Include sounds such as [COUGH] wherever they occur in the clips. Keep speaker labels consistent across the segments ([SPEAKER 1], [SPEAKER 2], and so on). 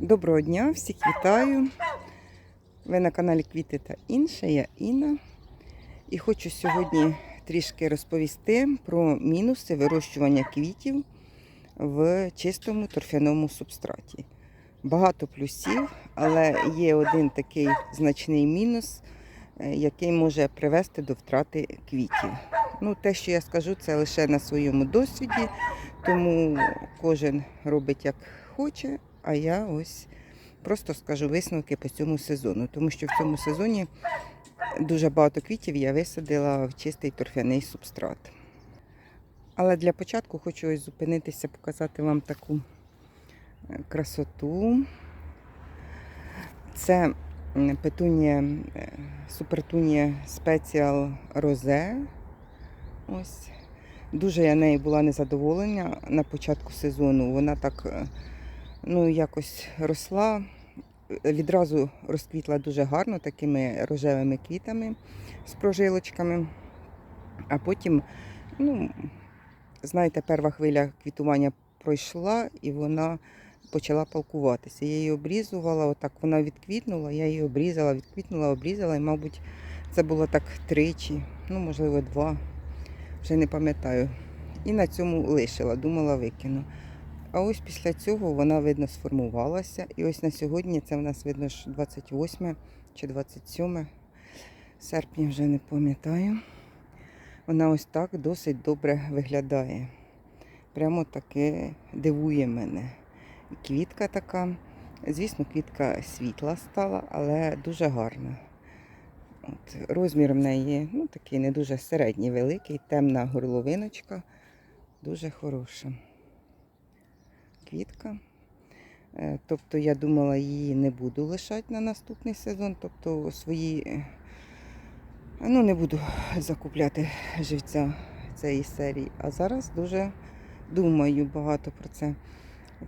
[SPEAKER 1] Доброго дня, всіх вітаю. Ви на каналі Квіти та інше. Я Інна. І хочу сьогодні трішки розповісти про мінуси вирощування квітів в чистому торфяному субстраті. Багато плюсів, але є один такий значний мінус, е, який може привести до втрати квітів. Ну, те, що я скажу, це лише на своєму досвіді, тому кожен робить як хоче, а я ось просто скажу висновки по цьому сезону, тому що в цьому сезоні дуже багато квітів я висадила в чистий торфяний субстрат. Але для початку хочу ось зупинитися, показати вам таку е, красоту. Це петунія, е, супертунія спеціал розе. Ось. Дуже я нею була незадоволена на початку сезону. Вона так е, ну, якось росла, відразу розквітла дуже гарно такими рожевими квітами з прожилочками. А потім, ну, знаєте, перша хвиля квітування пройшла і вона почала палкуватися. Я її обрізувала, отак вона відквітнула, я її обрізала, відквітнула, обрізала, і, мабуть, це було так тричі, ну, можливо, два, вже не пам'ятаю. І на цьому лишила, думала, викину. А ось після цього вона, видно, сформувалася. І ось на сьогодні це в нас видно що 28 чи 27 серпня, вже не пам'ятаю. Вона ось так досить добре виглядає. Прямо таке дивує мене. Квітка така. Звісно, квітка світла стала, але дуже гарна. От, розмір в неї ну, такий не дуже середній, великий, темна горловиночка, дуже хороша квітка. Е, Тобто я думала, її не буду лишати на наступний сезон. Тобто свої, е, ну не буду закупляти живця цієї серії. А зараз дуже думаю багато про це.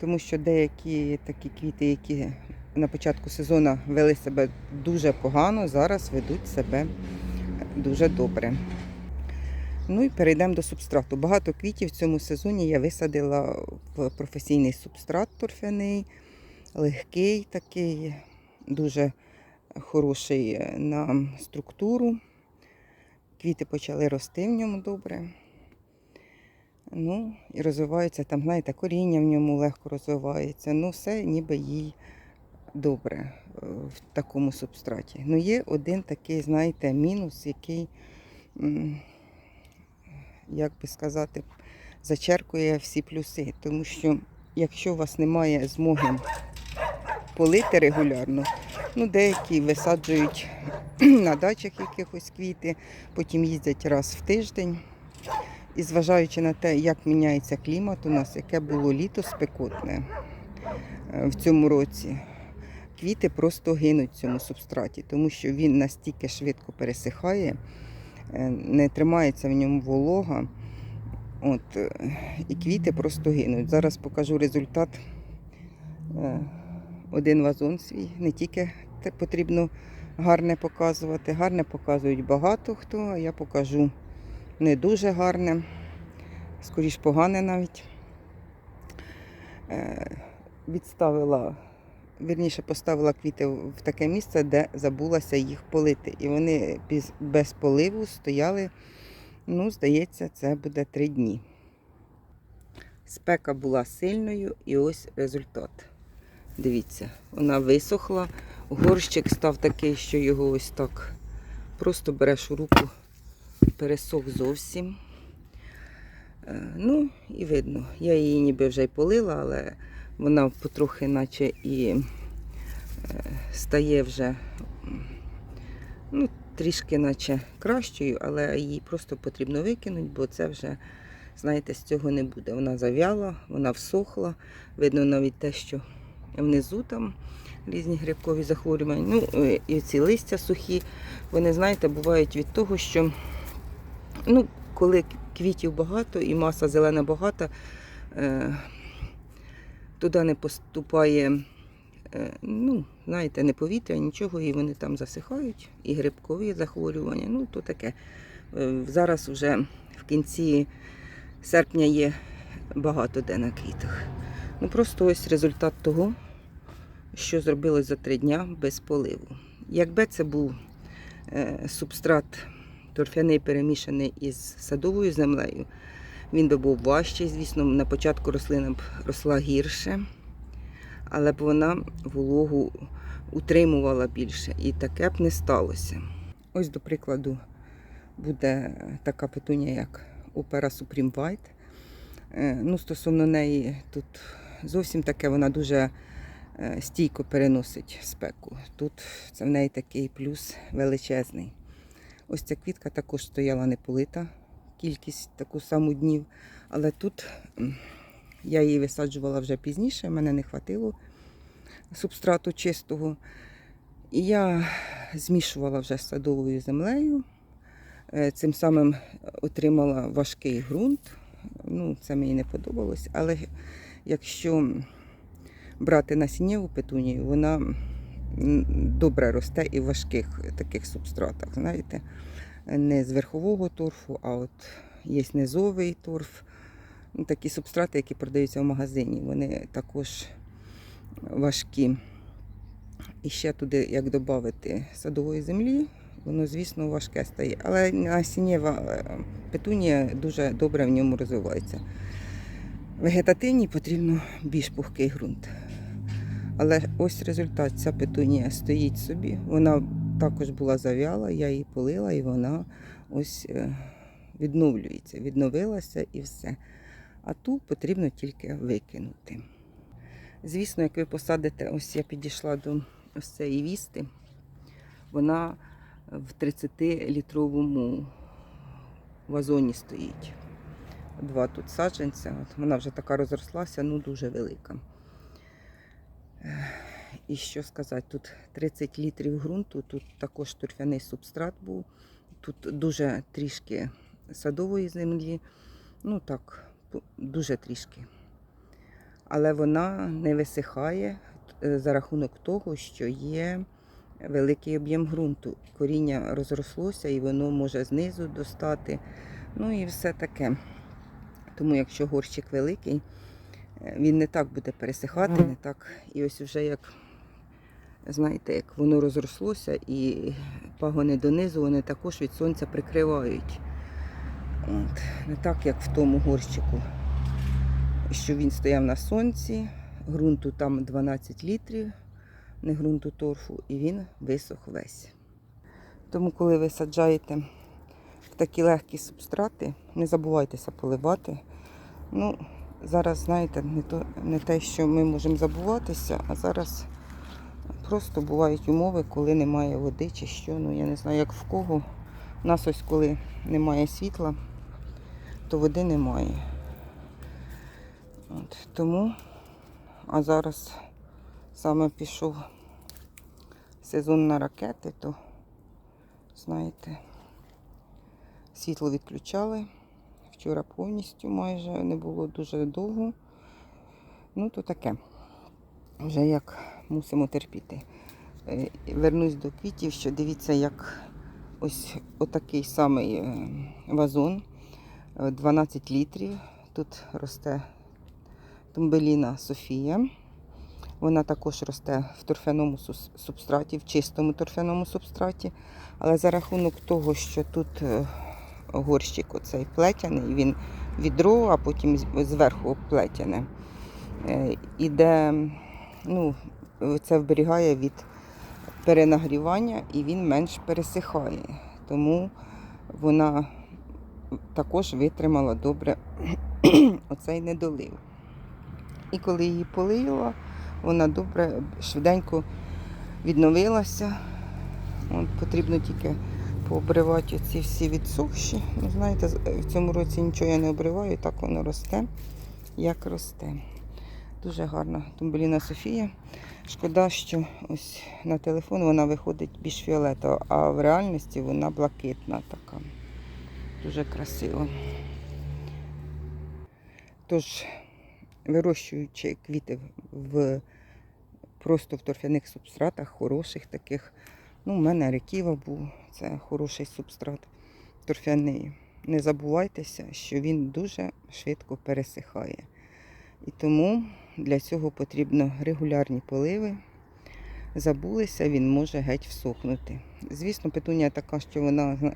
[SPEAKER 1] Тому що деякі такі квіти, які на початку сезону вели себе дуже погано, зараз ведуть себе дуже добре. Ну і перейдемо до субстрату. Багато квітів в цьому сезоні я висадила в професійний субстрат торфяний, легкий такий, дуже хороший на структуру. Квіти почали рости в ньому добре. Ну, і розвиваються там, знаєте, коріння в ньому легко розвивається. Ну, все ніби їй добре е, в такому субстраті. Ну, є один такий, знаєте, мінус, який. Як би сказати, зачеркує всі плюси. Тому що якщо у вас немає змоги полити регулярно, ну деякі висаджують [CLEARS THROAT] на дачах якихось квіти, потім їздять раз в тиждень. І зважаючи на те, як міняється клімат у нас, яке було літо спекотне е, в цьому році, квіти просто гинуть в цьому субстраті, тому що він настільки швидко пересихає, не тримається в ньому волога. От, е, і квіти просто гинуть. Зараз покажу результат. Е, Один вазон свій. Не тільки потрібно гарне показувати. Гарне показують багато хто, а я покажу не дуже гарне, скоріш погане навіть. Е, Відставила, вірніше поставила квіти в таке місце, де забулася їх полити. І вони без, поливу стояли. Ну, здається, це буде три дні. Спека була сильною і ось результат. Дивіться, вона висохла. Горщик став такий, що його ось так просто береш у руку, пересох зовсім. Е, Ну, і видно, я її ніби вже й полила, але вона потрохи наче і е, стає вже ну, трішки наче кращою, але її просто потрібно викинути, бо це вже, знаєте, з цього не буде. Вона зав'яла, вона всохла. Видно навіть те, що внизу там різні грибкові захворювання. Ну, е, і ці листя сухі, вони, знаєте, бувають від того, що ну, коли квітів багато і маса зелена багата, е, туди не поступає е, ну, знаєте, не повітря, нічого, і вони там засихають, і грибкові захворювання. Ну, то таке. Е, Зараз вже в кінці серпня є багато де на квітах. Ну, просто ось результат того, що зробилось за три дня без поливу. Якби це був е, субстрат торфяний перемішаний із садовою землею, він би був важчий, звісно, на початку рослина б росла гірше, але б вона вологу утримувала більше, і таке б не сталося. Ось, до прикладу, буде така петунія, як Opera Supreme White. Е, Ну, стосовно неї, тут зовсім таке, вона дуже е, стійко переносить спеку. Тут це в неї такий плюс величезний. Ось ця квітка також стояла не полита, кількість таку саму днів. Але тут я її висаджувала вже пізніше, мене не хватило субстрату чистого. І я змішувала вже з садовою землею. Е, Цим самим отримала важкий ґрунт. Ну, це мені не подобалось. Але якщо брати насіннєву петунію, вона добре росте і в важких таких субстратах. Знаєте, не з верхового торфу, а от є низовий торф. Ну, Такі субстрати, які продаються в магазині, вони також важкі. І ще туди, як додати садової землі, воно, звісно, важке стає. Але насіннєва е, петунія дуже добре в ньому розвивається. Вегетативній потрібно більш пухкий ґрунт. Але ось результат. Ця петунія стоїть собі. Вона також була зав'яла, я її полила, і вона ось е, відновлюється, відновилася і все. А ту потрібно тільки викинути. Звісно, як ви посадите, ось я підійшла до ось цієї вісти, вона в 30-літровому вазоні стоїть. Два тут саджанця. Вона вже така розрослася, ну дуже велика. І що сказати, тут 30 літрів ґрунту, тут також торфяний субстрат був, тут дуже трішки садової землі. Ну так, дуже трішки. Але вона не висихає е, за рахунок того, що є великий об'єм ґрунту. Коріння розрослося і воно може знизу достати. Ну і все таке. Тому якщо горщик великий, е, він не так буде пересихати, не так. І ось вже як, знаєте, як воно розрослося і пагони донизу, вони також від сонця прикривають. От. Не так, як в тому горщику, що він стояв на сонці, ґрунту там 12 літрів, не ґрунту торфу, і він висох весь. Тому, коли ви саджаєте в такі легкі субстрати, не забувайтеся поливати. Ну, зараз, знаєте, не, то, не те, що ми можемо забуватися, а зараз просто бувають умови, коли немає води чи що. Ну, я не знаю, як в кого. У нас ось коли немає світла, то води немає. От, тому, а зараз саме пішов сезон на ракети, то, знаєте, світло відключали. Вчора повністю майже не було дуже довго. Ну, то таке. Вже як мусимо терпіти. Е, Вернусь до квітів, що дивіться, як ось отакий самий е, вазон, е, 12 літрів. Тут росте тумбеліна Софія. Вона також росте в торфяному субстраті, в чистому торфяному субстраті. Але за рахунок того, що тут е, горщик оцей плетяний, він відро, а потім зверху плетяне. Е, Іде, ну, це вберігає від перенагрівання і він менш пересихає. Тому вона також витримала добре [CLEARS THROAT] оцей недолив. І коли її полила, вона добре, швиденько відновилася. От, потрібно тільки пообривати ці всі відсохші. Ну, знаєте, в цьому році нічого я не обриваю, так воно росте, як росте. Дуже гарна тумбеліна Софія. Шкода, що ось на телефон вона виходить більш фіолетова, а в реальності вона блакитна така. Дуже красива. Тож, вирощуючи квіти в просто в торфяних субстратах, хороших таких. Ну, у мене реківа був, це хороший субстрат торфяний. Не забувайтеся, що він дуже швидко пересихає. І тому для цього потрібно регулярні поливи. забулися, він може геть всохнути. Звісно, петунія така, що вона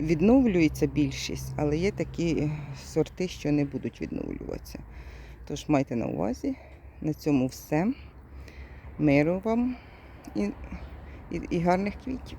[SPEAKER 1] відновлюється більшість, але є такі сорти, що не будуть відновлюватися. Тож майте на увазі. На цьому все. Миру вам і, і, і гарних квітів.